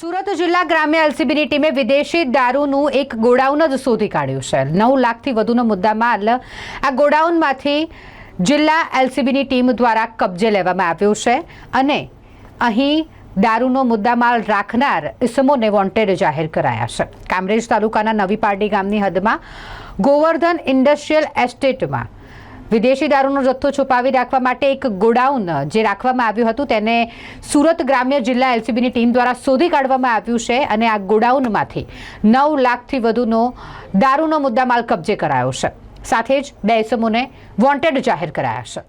સુરત જિલ્લા ગ્રામ્ય એલસીબીની ટીમે વિદેશી દારૂનું એક ગોડાઉન જ શોધી કાઢ્યું છે. નવ લાખથી વધુનો મુદ્દામાલ આ ગોડાઉનમાંથી જિલ્લા એલસીબીની ટીમ દ્વારા કબજે લેવામાં આવ્યો છે અને અહીં દારૂનો મુદ્દામાલ રાખનાર ઇસમોને વોન્ટેડ જાહેર કરાયા છે. કામરેજ તાલુકાના નવી પારડી ગામની હદમાં ગોવર્ધન ઇન્ડસ્ટ્રીયલ એસ્ટેટમાં વિદેશી દારૂનો જથ્થો છુપાવી રાખવા માટે એક ગોડાઉન જે રાખવામાં આવ્યું હતું, તેને સુરત ગ્રામ્ય જિલ્લા એલસીબીની ટીમ દ્વારા શોધી કાઢવામાં આવ્યું છે અને આ ગોડાઉનમાંથી નવ લાખથી વધુનો દારૂનો મુદ્દામાલ કબજે કરાયો છે. સાથે જ બે એસમોને વોન્ટેડ જાહેર કરાયા છે.